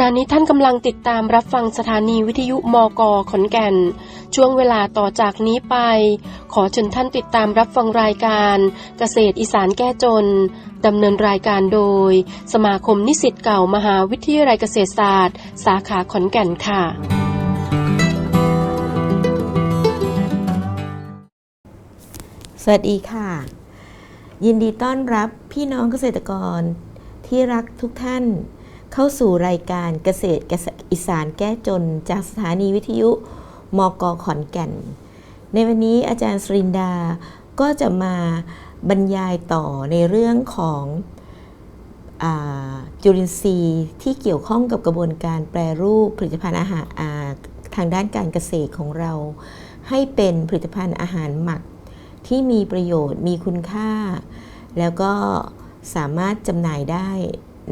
ณะนี้ท่านกำลังติดตามรับฟังสถานีวิทยุมกขอนแก่น ช่วงเวลาต่อจากนี้ไป ขอเชิญท่านติดตามรับฟังรายการเกษตรอีสานแก้จนดำเนินรายการโดย สมาคมนิสิตเก่ามหาวิทยาลัยเกษตรศาสตร์ สาขาขอนแก่นค่ะ สวัสดีค่ะ ยินดีต้อนรับพี่น้องเกษตรกรที่รักทุกท่าน เข้าสู่รายการเกษตรอีสานแก้จน จากสถานีวิทยุมกขอนแก่น ในวันนี้อาจารย์สรินดาก็จะมาบรรยายต่อในเรื่องของอจุลินทรีย์ที่เกี่ยวข้องกับกระบวนการแปรรูปผลิตภัณฑ์อาหาราทางด้านการเกษตรของเรา ให้เป็นผลิตภัณฑ์อาหารหมักที่มีประโยชน์มีคุณค่า แล้วก็สามารถจำหน่ายได้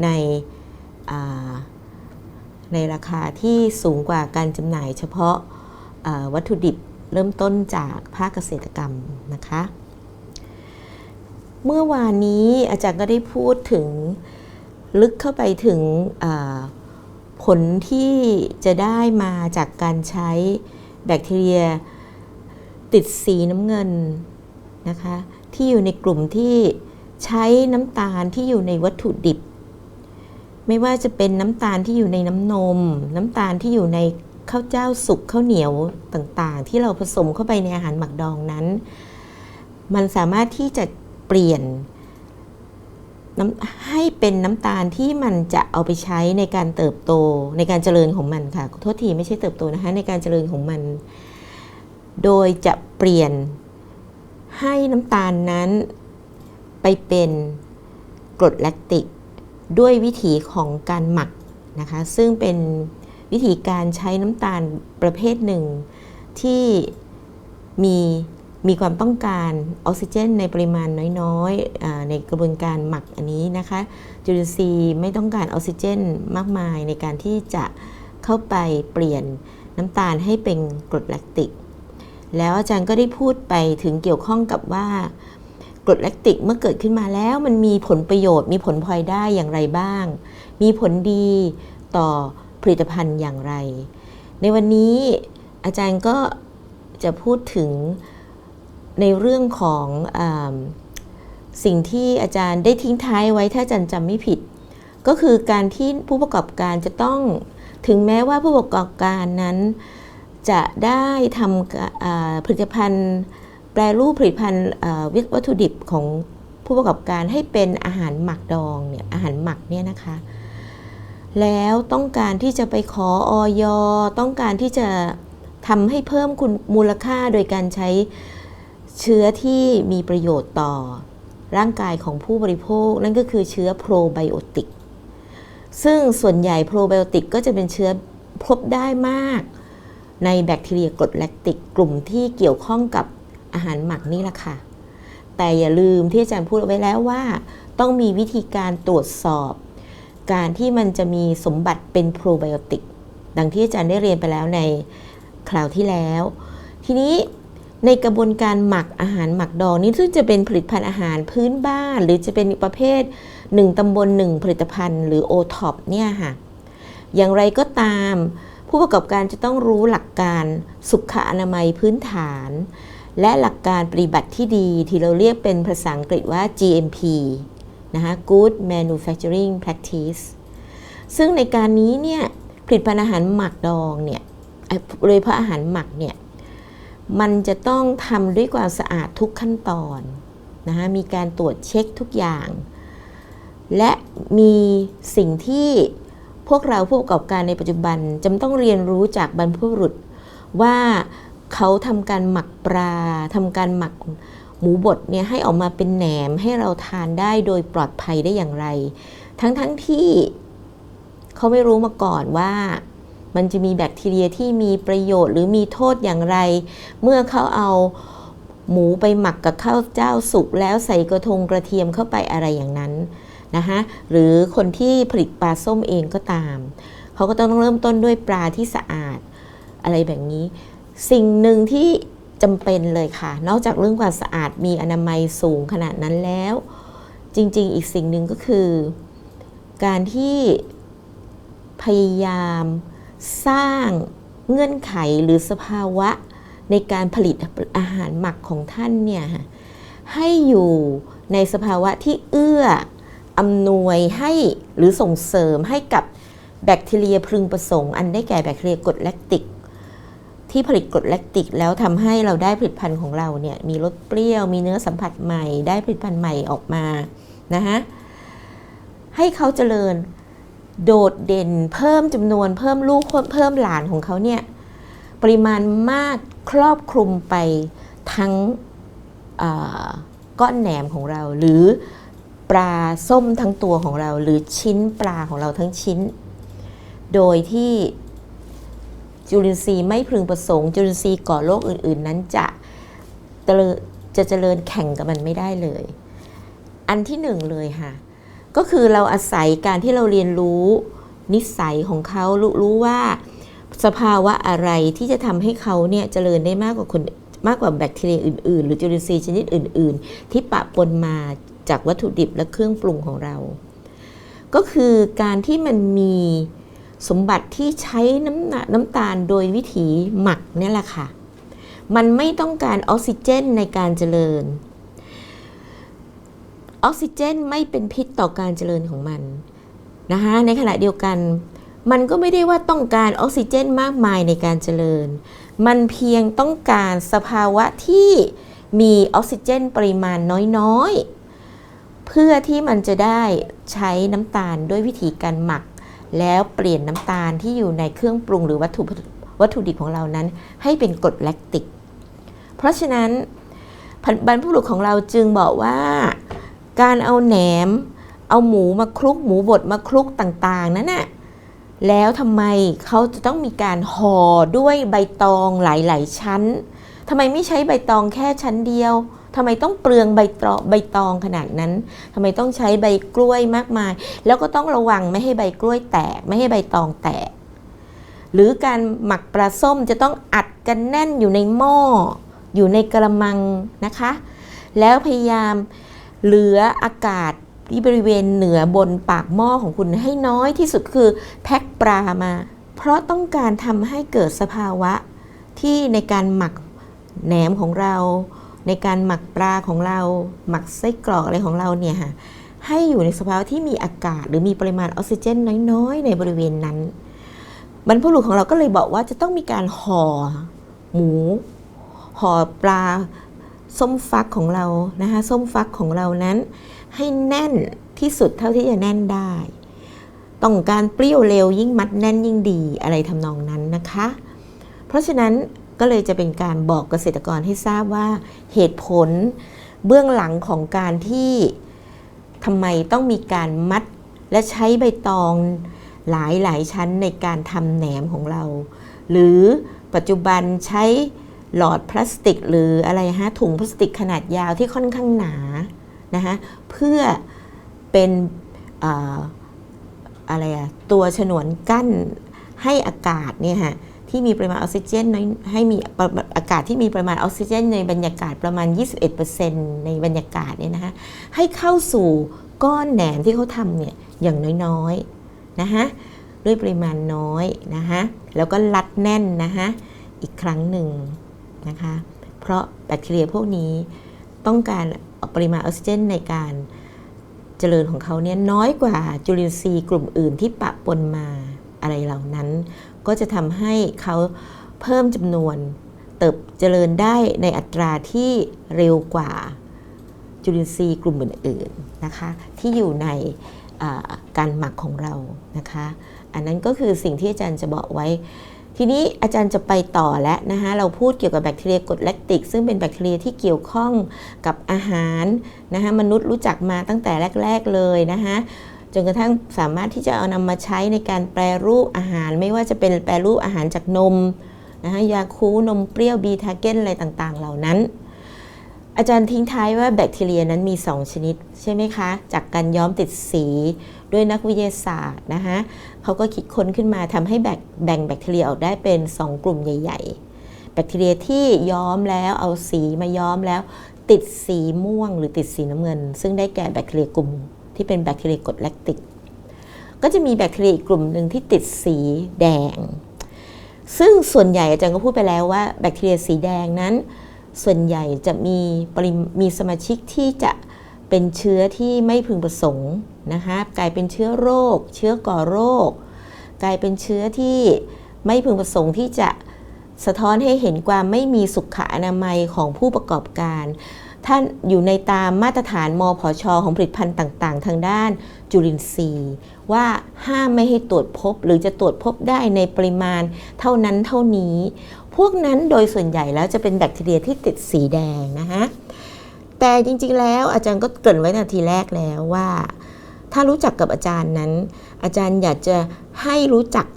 ใน ในราคาที่สูงกว่าการจำหน่ายเฉพาะวัตถุดิบเริ่มต้นจากภาคเกษตรกรรมนะคะ เมื่อวานนี้อาจารย์ก็ได้พูดถึงลึกเข้าไปถึงผลที่จะได้มาจากการใช้แบคทีเรียติดสีน้ำเงินนะคะที่อยู่ในกลุ่มที่ใช้น้ำตาลที่อยู่ในวัตถุดิบ ไม่ว่าจะเป็นน้ำตาลที่อยู่ในน้ำนม น้ำตาลที่อยู่ในข้าวเจ้าสุกข้าวเหนียวต่างๆ ที่เราผสมเข้าไปในอาหารหมักดองนั้น มันสามารถที่จะเปลี่ยนนให้เป็นน้ำตาลที่มันจะเอาไปใช้ในการเติบโตในการเจริญของมันค่ะโทษทีไม่ใช่เติบโตนะคะในการเจริญของมัน โดยจะเปลี่ยนให้น้ำตาลนั้นไปเป็นกรดแลคติก ด้วยวิธีของการหมักนะคะซึ่งเป็นวิธีการใช้น้ำตาลประเภทหนึ่ง ที่มีมีความต้องการออกซิเจนในปริมาณน้อยๆ ในกระบวนการหมักอันนี้นะคะจุลินทรีย์ไม่ต้องการออกซิเจนมากมายในการที่จะเข้าไปเปลี่ยนน้ำตาลให้เป็นกรดแลคติก แล้วอาจารย์ก็ได้พูดไปถึงเกี่ยวข้องกับว่า กรดแลคติกเมื่อเกิดขึ้นมาแล้ว มันมีผลประโยชน์ มีผลพลอยได้อย่างไรบ้าง มีผลดีต่อผลิตภัณฑ์อย่างไร ในวันนี้อาจารย์ก็จะพูดถึงในเรื่องของอสิ่งที่อาจารย์ได้ทิ้งท้ายไว้ถ้าอาจารย์จำไม่ผิด ก็คือการที่ผู้ประกอบการจะต้องถึงแม้ว่าผู้ประกอบการนั้นจะได้ทำผลิตภัณฑ์ รรูปผลิตภัณฑ์วัตถุดิบของผู้ประกอบการให้เป็นอาหารหมักดองเนี่ยอาหารหมักเนี่ยนะคะ แล้วต้องการที่จะไปขอออยต้องการที่จะทำให้เพิ่มคุณมูลค่าโดยการใช้เชื้อที่มีประโยชน์ต่อร่างกายของผู้บริโภค นั่นก็คือเชื้อโปรไบโอติก ซึ่งส่วนใหญ่โปรไบโอติกก็จะเป็นเชื้อพบได้มาก ในแบคทีเรียกรดแลคติก กลุ่มที่เกี่ยวข้องกับ อาหารหมักนี่แหละค่ะ แต่อย่าลืมที่อาจารย์พูดไว้แล้วว่า ต้องมีวิธีการตรวจสอบ การที่มันจะมีสมบัติเป็นโปรไบโอติกดังที่อาจารย์ได้เรียนไปแล้วในคราวที่แล้ว ทีนี้ในกระบวนการหมักอาหารหมักดองนี่ซึ่งจะเป็นผลิตภัณฑ์อาหารพื้นบ้าน หรือจะเป็นประเภท 1 ตำบล 1 ผลิตภัณฑ์หรือ o t o p เนี่ยค่ะ อย่างไรก็ตาม ผู้ประกอบการจะต้องรู้หลักการสุขอนามัยพื้นฐาน และหลักการปฏิบัติที่ดีที่เราเรียกเป็นภาษาอังกฤษว่า GMP นะคะ Good Manufacturing Practice ซึ่งในการนี้เนี่ยผลิตภัณฑ์อาหารหมักดองเนี่ยโดยเพาะอาหารหมักเนี่ยมันจะต้องทำด้วยความสะอาดทุกขั้นตอนนะคะมีการตรวจเช็คทุกอย่าง และมีสิ่งที่พวกเราผู้ประกอบการในปัจจุบันจำต้องเรียนรู้จากบรรพบุรุษว่า เขาทำการหมักปลาทำการหมักหมูบดเนี่ยให้ออกมาเป็นแหนมให้เราทานได้โดยปลอดภัยได้อย่างไร ทั้งๆทที่เขาไม่รู้มาก่อนว่ามันจะมีแบคทีเรียที่มีประโยชน์หรือมีโทษอย่างไร เมื่อเขาเอาหมูไปหมักกับข้าวเจ้าสุกแล้วใส่กระทงกระเทียมเข้าไปอะไรอย่างนั้นนะคะหรือคนที่ผลิตปลาส้มเองก็ตาม เขาก็ต้องเริ่มต้นด้วยปลาที่สะอาดอะไรแบบนี้ สิ่งหนึ่งที่จำเป็นเลยค่ะ นอกจากเรื่องความสะอาดมีอนามัยสูงขนาดนั้นแล้ว จริงๆ อีกสิ่งหนึ่งก็คือ การที่พยายามสร้างเงื่อนไขหรือสภาวะในการผลิตอาหารหมักของท่านเนี่ยให้อยู่ในสภาวะที่เอื้ออำนวยให้หรือส่งเสริมให้กับแบคทีเรียพึงประสงค์ อันได้แก่แบคทีเรียกรดแลคติก ที่ผลิตกรดแลคติก แล้วทำให้เราได้ผลิตภัณฑ์ของเราเนี่ยมีรสเปรี้ยวมีเนื้อสัมผัสใหม่ ได้ผลิตภัณฑ์ใหม่ออกมานะฮะให้เขาเจริญโดดเด่นเพิ่มจำนวนเพิ่มลูกเพิ่มหลานของเขาเนี่ยปริมาณมากครอบคลุมไปทั้งก้อนแหนมของเรา หรือปลาส้มทั้งตัวของเรา หรือชิ้นปลาของเราทั้งชิ้น โดยที่ จุลินทรีย์ไม่พึงประสงค์ จุลินทรีย์ก่อโรคอื่น ๆ นั้นจะเจริญจะเจริญแข่งกับมันไม่ได้เลย อันที่หนึ่งเลยค่ะ ก็คือเราอาศัยการที่เราเรียนรู้นิสัยของเขารรู้ว่า สภาวะอะไรที่จะทำให้เขาเนี่ยเจริญได้มากกว่าคนมากกว่าแบคทีเรียอื่น ๆ หรือจุลินทรีย์ชนิดอื่น ๆ ที่ปะปนมาจากวัตถุดิบและเครื่องปรุงของเรา ก็คือการที่มันมี สมบัติที่ใช้น้ำหนักน้ำตาลโดยวิถีหมักเนี่ยแหละค่ะ มันไม่ต้องการออกซิเจนในการเจริญ ออกซิเจนไม่เป็นพิษต่อการเจริญของมันนะคะในขณะเดียวกัน มันก็ไม่ได้ว่าต้องการออกซิเจนมากมายในการเจริญ มันเพียงต้องการสภาวะที่มีออกซิเจนปริมาณน้อยๆ เพื่อที่มันจะได้ใช้น้ำตาลด้วยวิธีการหมัก แล้วเปลี่ยนน้ำตาลที่อยู่ในเครื่องปรุงหรือวัตถุวัตถุดิบของเรานั้น ให้เป็นกรดแลคติก เพราะฉะนั้นบรรพบุรุษของเราจึงบอกว่าการเอาแหนม เอาหมูมาคลุกหมูบดมาคลุกต่างๆนั้นน่ะแล้วทำไมเขาจะต้องมีการห่อด้วยใบตองหลาย ๆ ชั้นทำไมไม่ใช้ใบตองแค่ชั้นเดียว ทำไมต้องเปลืองใบตองใบตองขนาดนั้นทำไมต้องใช้ใบกล้วยมากมาย แล้วก็ต้องระวังไม่ให้ใบกล้วยแตก ไม่ให้ใบตองแตก หรือการหมักปลาส้มจะต้องอัดกันแน่นอยู่ในหม้อ อยู่ในกระมังนะคะ แล้วพยายามเหลืออากาศที่บริเวณเหนือบนปากหม้อของคุณให้น้อยที่สุดคือแพ็คปลามา เพราะต้องการทำให้เกิดสภาวะที่ในการหมักแหนมของเรา ในการหมักปลาของเรา หมักไส้กรอกอะไรของเราเนี่ยค่ะให้อยู่ในสภาวะที่มีอากาศ หรือมีปริมาณออกซิเจนน้อยๆ ในบริเวณนั้น บรรพบุรุษของเราก็เลยบอกว่าจะต้องมีการห่อหมู ห่อปลาส้มฟักของเรานะคะส้มฟักของเรานั้น ให้แน่นที่สุดเท่าที่จะแน่นได้ ต้องการเปรี้ยวเร็วยิ่งมัดแน่นยิ่งดีอะไรทำนองนั้นนะคะ เพราะฉะนั้น ก็เลยจะเป็นการบอกเกษตรกรให้ทราบว่าเหตุผลเบื้องหลังของการที่ทำไมต้องมีการมัดและใช้ใบตองหลายหลายชั้นในการทำแหนมของเรา หรือปัจจุบันใช้หลอดพลาสติก หรืออะไรฮะถุงพลาสติกขนาดยาวที่ค่อนข้างหนานะคะเพื่อเป็นออะไรอะตัวฉนวนกั้นให้อากาศเนี่ยฮะ ที่มีปริมาณออกซิเจนน้อยให้มีอากาศที่มีปริมาณออกซิเจน ในบรรยากาศประมาณ 21%ในบรรยากาศเนี่ยนะคะให้เข้าสู่ก้อนแหนมที่เขาทำเนี่ยอย่างน้อยๆนะคะด้วยปริมาณน้อยนะคะแล้วก็รัดแน่นนะคะอีกครั้งหนึ่งนะคะเพราะแบคทีเรียพวกนี้ต้องการปริมาณออกซิเจนในการเจริญของเขาเนี่ยน้อยกว่าจุลินทรีย์กลุ่มอื่นที่ปะปนมาอะไรเหล่านั้น ก็จะทำให้เขาเพิ่มจำนวนเติบเจริญได้ในอัตราที่เร็วกว่าจุลินทรีย์กลุ่มอื่นๆนะคะที่อยู่ในการหมักของเรานะคะ อันนั้นก็คือสิ่งที่อาจารย์จะบอกไว้ ทีนี้อาจารย์จะไปต่อแล้วนะคะเราพูดเกี่ยวกับแบคทีเรียกรดแลคติก ซึ่งเป็นแบคทีเรียที่เกี่ยวข้องกับอาหารนะคะมนุษย์รู้จักมาตั้งแต่แรก ๆเลยนะคะ จนกระทั่งสามารถที่จะเอานำมาใช้ในการแปรรูปอาหาร ไม่ว่าจะเป็นแปรรูปอาหารจากนมนะคะยาคูนมเปรี้ยวบีทาเกนอะไรต่างๆ เหล่านั้น อาจารย์ทิ้งท้ายว่าแบคทีเรียนั้นมี 2 ชนิด ใช่ไหมคะ จากการย้อมติดสีด้วยนักวิทยาศาสตร์นะคะเขาก็คิดค้นขึ้นมาทำให้แบ่งแบ่งแบคทีเรียออกได้เป็น 2 กลุ่มใหญ่ ๆ แบคทีเรียที่ย้อมแล้วเอาสีมาย้อมแล้ว ติดสีม่วงหรือติดสีน้ำเงิน ซึ่งได้แก่แบคทีเรียกลุ่ม ที่เป็นแบคทีเรียกรดแลคติก ก็จะมีแบคทีเรียอีกกลุ่มหนึ่งที่ติดสีแดง ซึ่งส่วนใหญ่อาจารย์ก็พูดไปแล้วว่าแบคทีเรียสีแดงนั้น ส่วนใหญ่จะมีปริมมีสมาชิกที่จะเป็นเชื้อที่ไม่พึงประสงค์นะคะกลายเป็นเชื้อโรค เชื้อก่อโรค กลายเป็นเชื้อที่ไม่พึงประสงค์ที่จะสะท้อนให้เห็นความไม่มีสุขอนามัยของผู้ประกอบการ ท่านอยู่ในตามมาตรฐานมพชของผลิตภัณฑ์ต่าง ๆ ทางด้านจุลินทรีย์ ว่าห้ามไม่ให้ตรวจพบ หรือจะตรวจพบได้ในปริมาณเท่านั้นเท่านี้ พวกนั้นโดยส่วนใหญ่แล้วจะเป็นแบคทีเรียที่ติดสีแดงนะคะแต่จริงๆแล้วอาจารย์ก็เกริ่นไว้นาทีแรกแล้วว่า ถ้ารู้จักกับอาจารย์นั้น อาจารย์อยากจะให้รู้จัก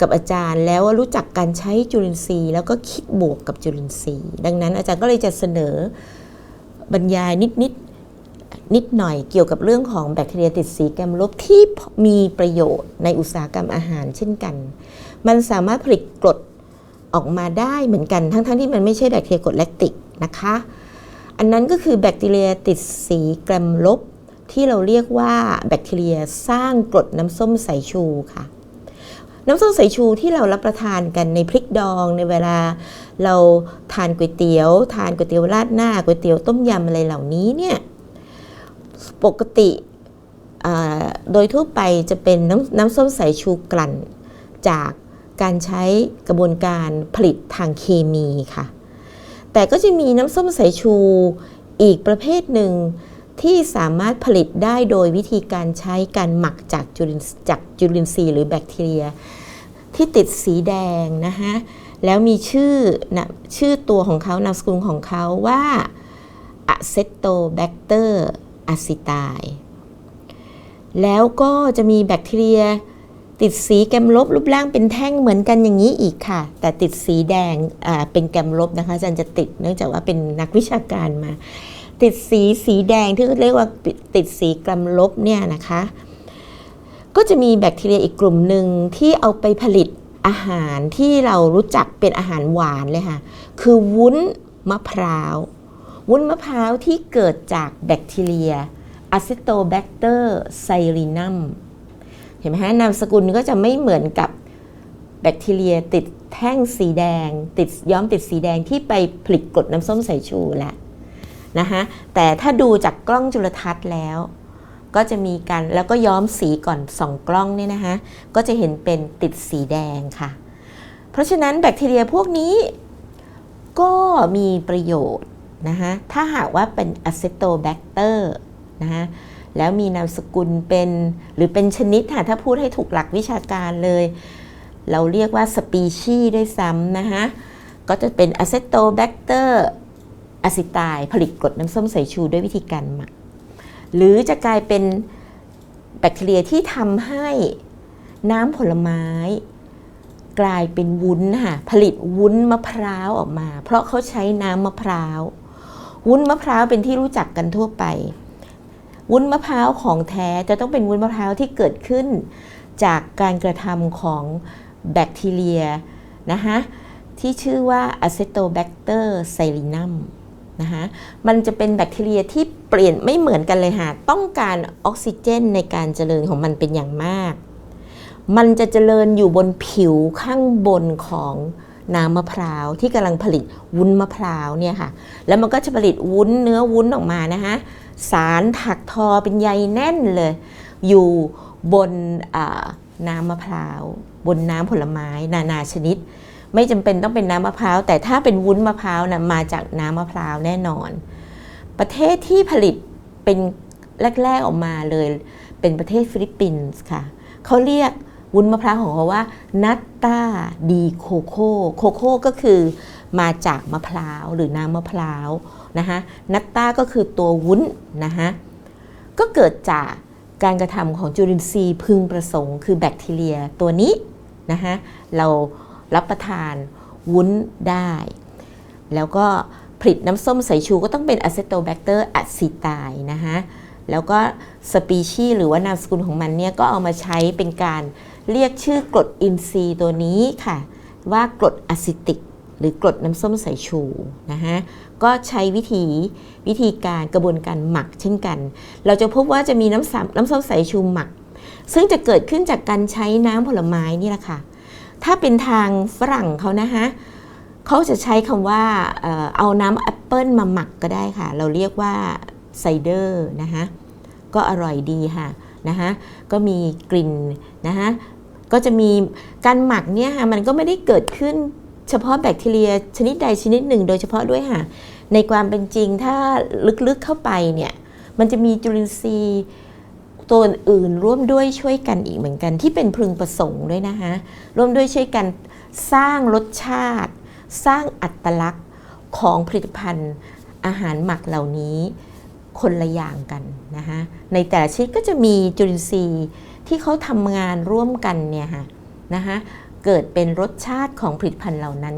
กับอาจารย์ แล้วว่ารู้จักการใช้จุลินทรีย์ แล้วก็คิดบวกกับจุลินทรีย์ ดังนั้นอาจารย์ก็เลยจะเสนอ บรรยายนิดๆนนิดหน่อยเกี่ยวกับเรื่องของแบคทีเรียติดสีแกมลบที่มีประโยชน์ในอุตสาหกรรมอาหารเช่นกัน มันสามารถผลิตกรดออกมาได้เหมือนกันทั้งๆทที่มันไม่ใช่แบคทีเรียกรดแลคติกนะคะ อันนั้นก็คือแบคทีเรียติดสีแกรมลบที่เราเรียกว่าแบคทีเรียสร้างกรดน้ำส้มสายชูค่ะ น้ำส้มสายชูที่เรารับประทานกันในพริกดองในเวลาเราทานก๋วยเตี๋ยว ทานก๋วยเตี๋ยวราดหน้าก๋วยเตี๋ยวต้มยำอะไรเหล่านี้เนี่ยปกติโดยทั่วไปจะเป็นน้ำน้ำส้มสายชูกลั่น จากการใช้กระบวนการผลิตทางเคมีค่ะ แต่ก็จะมีน้ำส้มสายชูอีกประเภทหนึ่งที่สามารถผลิตได้โดยวิธีการใช้การหมักจากจุลินจากจุลินทรีย์หรือแบคทีเรีย ที่ติดสีแดงนะคะ แล้วมีชื่อนะชื่อตัวของเขานามสกุลของเขาว่าอะเซโตแบคเตอร์อะซิตายแล้วก็จะมีแบคทีเรีย ติดสีแกมลบรูปร่างเป็นแท่งเหมือนกันอย่างนี้อีกค่ะ แต่ติดสีแดงเป็นแกมลบนะคะอาจารย์จะติดเนื่องจากว่าเป็นนักวิชาการมา ติดสีสีแดงที่เรียกว่าติดสีแกรมลบเนี่ยนะคะ ก็จะมีแบคทีเรียอีกกลุ่มหนึ่งที่เอาไปผลิต อาหารที่เรารู้จักเป็นอาหารหวานเลยค่ะ คือวุ้นมะพร้าว วุ้นมะพร้าวที่เกิดจากแบคทีเรียอะซิโตแบคเตอร์ไซรินัมเห็นไหมฮะนามสกุลก็จะไม่เหมือนกับแบคทีเรียติดแท่งสีแดง ติดย้อมติดสีแดงที่ไปผลิตกรดน้ำส้มสายชูแหละนะคะแต่ถ้าดูจากกล้องจุลทรรศน์แล้ว ก็จะมีการแล้วก็ย้อมสีก่อนสองกล้องเนี่ยนะคะก็จะเห็นเป็นติดสีแดงค่ะ เพราะฉะนั้นแบคทีเรียพวกนี้ก็มีประโยชน์นะคะถ้าหากว่าเป็นอะเซโตแบคเตอร์นะคะแล้วมีนามสกุลเป็นหรือเป็นชนิดค่ะถ้าพูดให้ถูกหลักวิชาการเลย เราเรียกว่าสปีชีด้วยซ้ำนะคะก็จะเป็นอะเซโตแบคเตอร์อะซิตายผลิตกรดน้ำส้มสายชูด้วยวิธีการหมัก หรือจะกลายเป็นแบคทีเรียที่ทำให้น้ำผลไม้ กลายเป็นวุ้นค่ะผลิตวุ้นมะพร้าวออกมา เพราะเขาใช้น้ำมะพร้าววุ้นมะพร้าวเป็นที่รู้จักกันทั่วไป วุ้นมะพร้าวของแท้จะต้องเป็นวุ้นมะพร้าวที่เกิดขึ้น จากการกระทำของแบคทีเรียนะคะที่ชื่อว่า Acetobacter cerinum นะคะมันจะเป็นแบคทีเรียที่เปลี่ยนไม่เหมือนกันเลยค่ะ ต้องการออกซิเจนในการเจริญของมันเป็นอย่างมาก มันจะเจริญอยู่บนผิวข้างบนของน้ำมะพร้าวที่กำลังผลิตวุ้นมะพร้าวเนี่ยค่ะ แล้วมันก็จะผลิตวุ้นเนื้อวุ้นออกมานะคะสารถักทอเป็นใยแน่นเลย อยู่บนน้ำมะพร้าว บนน้ำผลไม้นานาชนิด ไม่จำเป็นต้องเป็นน้ำมะพร้าว แต่ถ้าเป็นวุ้นมะพร้าวนะมาจากน้ำมะพร้าวแน่นอน ประเทศที่ผลิตเป็นแรก ๆออกมาเลย เป็นประเทศฟิลิปปินส์ค่ะเขาเรียกวุ้นมะพร้าวของเขาว่านัตตาดีโคโคโคโค่ก็คือมาจากมะพร้าวหรือน้ำมะพร้าวนะคะนัตตาก็คือตัววุ้นนะคะก็เกิดจากการกระทำของจุลินทรีย์พึงประสงค์ คือแบคทีเรียตัวนี้นะคะเรา รับประทานวุ้นได้ แล้วก็ผลิตน้ำส้มสายชูก็ต้องเป็นอะเซโตแบคเตอร์อะซิตายนะคะแล้วก็สปีชีหรือว่านามสกุลของมันเนี่ยก็เอามาใช้เป็นการเรียกชื่อกรดอินทรีย์ตัวนี้ค่ะ ว่ากรดอะซิติก หรือกรดน้ำส้มสายชูนะคะก็ใช้วิธีวิธีการกระบวนการหมักเช่นกัน เราจะพบว่าจะมีน้ำสามน้ำส้มสายชูหมัก ซึ่งจะเกิดขึ้นจากการใช้น้ำผลไม้นี่แหละค่ะ ถ้าเป็นทางฝรั่งเขานะคะเขาจะใช้คำว่าเอ่อเอาน้ำแอปเปิลมาหมักก็ได้ค่ะ เราเรียกว่าไซเดอร์นะคะก็อร่อยดีค่ะนะคะก็มีกลิ่นนะคะก็จะมีการหมักเนี่ยค่ะมันก็ไม่ได้เกิดขึ้นเฉพาะแบคทีเรียชนิดใดชนิดหนึ่ง โดยเฉพาะด้วยค่ะ ในความเป็นจริงถ้าลึกๆเข้าไปเนี่ยมันจะมีจุลินทรีย์ ตัวอื่นร่วมด้วยช่วยกันอีกเหมือนกันที่เป็นพึงประสงค์ด้วยนะคะร่วมด้วยช่วยกันสร้างรสชาติ สร้างอัตลักษณ์ของผลิตภัณฑ์อาหารหมักเหล่านี้คนละอย่างกันนะคะในแต่ละชนิดก็จะมีจุลินทรีย์ที่เขาทำงานร่วมกันเนี่ยค่ะนะคะเกิดเป็นรสชาติของผลิตภัณฑ์เหล่านั้น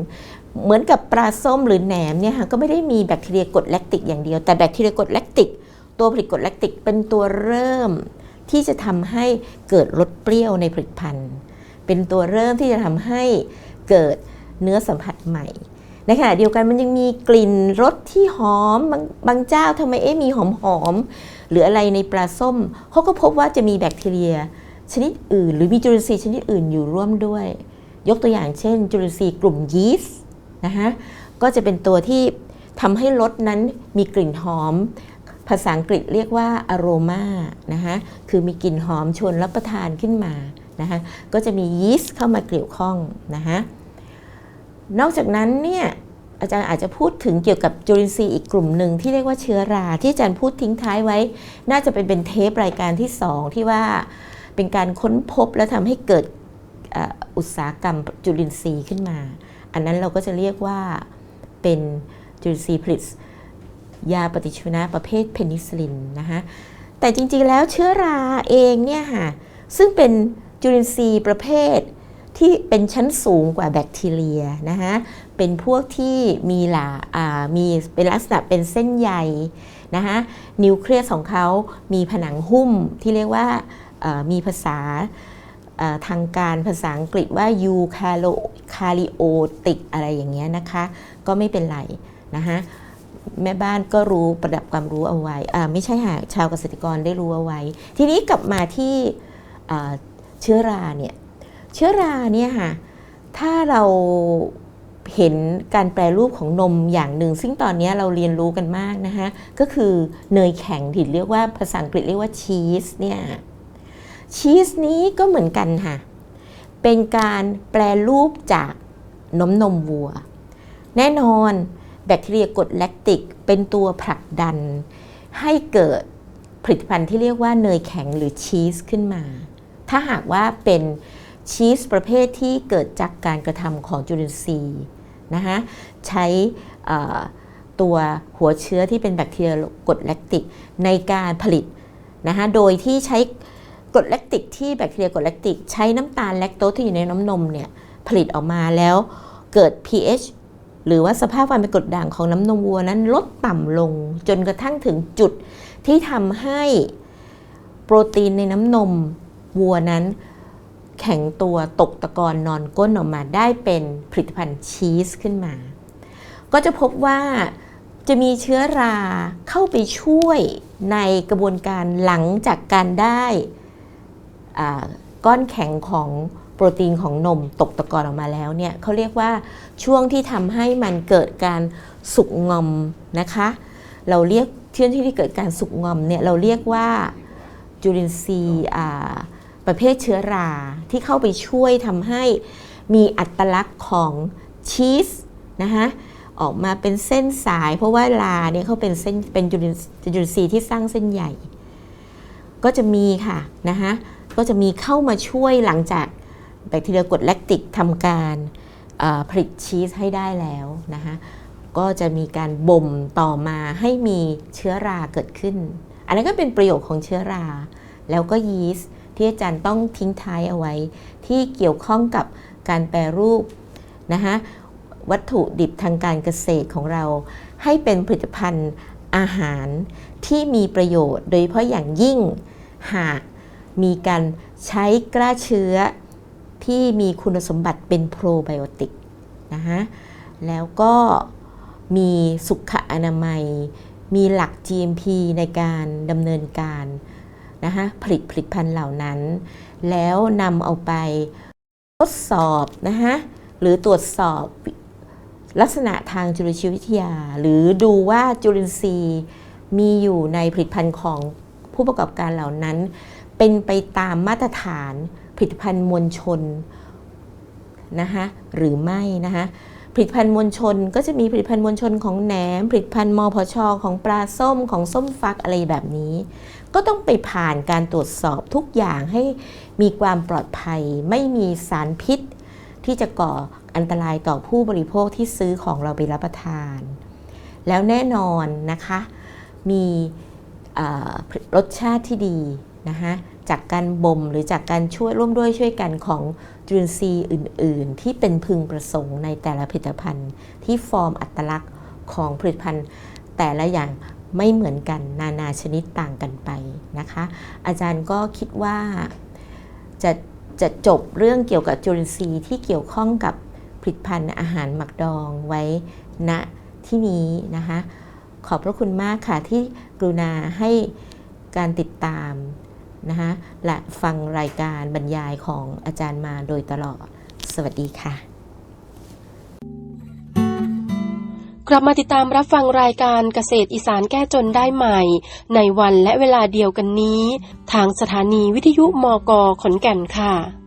เหมือนกับปลาส้มหรือแหนมเนี่ยค่ะก็ไม่ได้มีแบคทีเรียกรดแลคติกอย่างเดียว แต่แบคทีเรียกรดแลคติก ตัวผลิตกรดแลคติกเป็นตัวเริ่ม ที่จะทำให้เกิดรสเปรี้ยวในผลิตภัณฑ์ เป็นตัวเริ่มที่จะทำให้เกิดเนื้อสัมผัสใหม่ในขณะเดียวกันมันยังมีกลิ่นรสที่หอมบางบางเจ้าทำไมเอ๊มีหอมหอมหรืออะไรในปลาส้มเขาก็พบว่าจะมีแบคทีเรีย ชนิดอื่น หรือมีจุลินทรีย์ชนิดอื่นอยู่ร่วมด้วย ยกตัวอย่างเช่น จุลินทรีย์กลุ่มยีสต์นะคะก็จะเป็นตัวที่ทำให้รสนั้นมีกลิ่นหอม ภาษาอังกฤษเรียกว่า aroma นะคะคือมีกลิ่นหอมชวนรับประทานขึ้นมานะคะก็จะมียีสต์เข้ามาเกี่ยวข้องนะคะนอกจากนั้นเนี่ยอาจารย์อาจจะพูดถึงเกี่ยวกับจุลินทรีย์อีกกลุ่มหนึ่งที่เรียกว่าเชื้อรา ที่อาจารย์พูดทิ้งท้ายไว้ น่าจะเป็นเป็นเทปรายการที่ 2 ที่ว่าเป็นการค้นพบและทำให้เกิดอุตสาหกรรมจุลินทรีย์ขึ้นมา อันนั้นเราก็จะเรียกว่าเป็นจุลินทรีย์ผลิต ยาปฏิชีวนะประเภทเพนิซิลินนะคะแต่จริงๆแล้วเชื้อราเองเนี่ยค่ะซึ่งเป็นจุลินทรีย์ประเภทที่เป็นชั้นสูงกว่าแบคทีเรียนะคะเป็นพวกที่มีหลามีเป็นลักษณะเป็นเส้นใยนะคะนิวเคลียสของเขามีผนังหุ้มที่เรียกว่ามีภาษาทางการภาษาอังกฤษว่ายูคาโลคาริโอติกอะไรอย่างเงี้ยนะคะ ก็ไม่เป็นไรนะคะ แม่บ้านก็รู้ประดับความรู้เอาไว้อ่าไม่ใช่หาชาวเกษตรกรได้รู้เอาไว้ ทีนี้กลับมาที่เชื้อราเนี่ยเชื้อราเนี่ยค่ะถ้าเราเห็นการแปรรูปของนมอย่างหนึ่ง ซึ่งตอนนี้เราเรียนรู้กันมากนะคะก็คือเนยแข็งที่เรียกว่าภาษาอังกฤษเรียกว่าชีสเนี่ยชีสนี้ก็เหมือนกันค่ะ เป็นการแปรรูปจากนมนมวัว แน่นอน แบคทีเรียกรดแลคติก เป็นตัวผลักดัน ให้เกิดผลิตภัณฑ์ที่เรียกว่าเนยแข็งหรือชีสขึ้นมา ถ้าหากว่าเป็นชีสประเภทที่เกิดจากการกระทำของจุลินทรีย์นะคะใช้ตัวหัวเชื้อที่เป็นแบคทีเรียกรดแลคติก ในการผลิตนะคะโดยที่ใช้กรดแลคติกที่แบคทีเรียกรดแลคติก ใช้น้ำตาลแลคโตสที่อยู่ในน้ำนมเนี่ยผลิตออกมาแล้วเกิด pH หรือว่าสภาพความเป็นกรดด่างของน้ำนมวัวนั้นลดต่ำลง จนกระทั่งถึงจุดที่ทำให้โปรตีนในน้ำนมวัวนั้น แข็งตัวตกตะกอนนอนก้นออกมาได้เป็นผลิตภัณฑ์ชีสขึ้นมา ก็จะพบว่าจะมีเชื้อราเข้าไปช่วยในกระบวนการหลังจากการได้ก้อนแข็งของ โปรตีนของนมตกตะกอนออกมาแล้วเนี่ยเขาเรียกว่าช่วงที่ทำให้มันเกิดการสุกงอมนะคะ เราเรียกเชื่อที่ที่เกิดการสุกงอมเนี่ยเราเรียกว่าจุลินทรีย์ประเภทเชื้อราที่เข้าไปช่วยทำให้มีอัตลักษณ์ของชีสนะคะออกมาเป็นเส้นสาย เพราะว่าลาเนี่ยเขาเป็นเส้นเป็นจุลินจุลินทรีย์ที่สร้างเส้นใหญ่ ก็จะมีค่ะนะคะก็จะมีเข้ามาช่วยหลังจาก แบคทีเรียกรดแลคติกทำการผลิตชีสให้ได้แล้วนะคะก็จะมีการบ่มต่อมาให้มีเชื้อราเกิดขึ้น อันนั้นก็เป็นประโยชน์ของเชื้อรา แล้วก็ยีสต์ที่อาจารย์ต้องทิ้งท้ายเอาไว้ ที่เกี่ยวข้องกับการแปรรูปนะคะวัตถุดิบทางการเกษตรของเรา ให้เป็นผลิตภัณฑ์อาหารที่มีประโยชน์ โดยเฉพาะอย่างยิ่งหากมีการใช้กล้าเชื้อ ที่มีคุณสมบัติเป็นโปรไบโอติกนะคะแล้วก็มีสุขอนามัย มีหลัก GMP ในการดำเนินการนะคะผลิตผลิตภัณฑ์เหล่านั้น แล้วนำเอาไปทดสอบนะคะหรือตรวจสอบลักษณะทางจุลชีววิทยา หรือดูว่าจุลินทรีย์มีอยู่ในผลิตภัณฑ์ของผู้ประกอบการเหล่านั้น เป็นไปตามมาตรฐาน ผลิตภัณฑ์มวลชนนะคะหรือไม่นะคะผลิตภัณฑ์มวลชนก็จะมีผลิตภัณฑ์มวลชนของแหนม ผลิตภัณฑ์มพชของปลาส้มของส้มฟักอะไรแบบนี้ ก็ต้องไปผ่านการตรวจสอบทุกอย่างให้มีความปลอดภัย ไม่มีสารพิษ ที่จะก่ออันตรายต่อผู้บริโภคที่ซื้อของเราไปรับประทาน แล้วแน่นอนนะคะ มีรสชาติที่ดีนะคะ จากการบ่มหรือจากการช่วยร่วมด้วยช่วยกันของจุลินทรีย์อื่น ๆ ที่เป็นพึงประสงค์ในแต่ละผลิตภัณฑ์ ที่ฟอร์มอัตลักษณ์ของผลิตภัณฑ์ แต่ละอย่างไม่เหมือนกันนานาชนิดต่างกันไปนะคะ อาจารย์ก็คิดว่าจะจะจบเรื่องเกี่ยวกับจุลินทรีย์ที่เกี่ยวข้องกับผลิตภัณฑ์อาหารหมักดองไว้ณที่นี้นะคะ ขอบพระคุณมากค่ะที่กรุณาให้การติดตาม นะคะและฟังรายการบรรยายของอาจารย์มาโดยตลอด สวัสดีค่ะ กลับมาติดตามรับฟังรายการเกษตรอีสานแก้จนได้ใหม่ ในวันและเวลาเดียวกันนี้ ทางสถานีวิทยุมกขอนแก่นค่ะ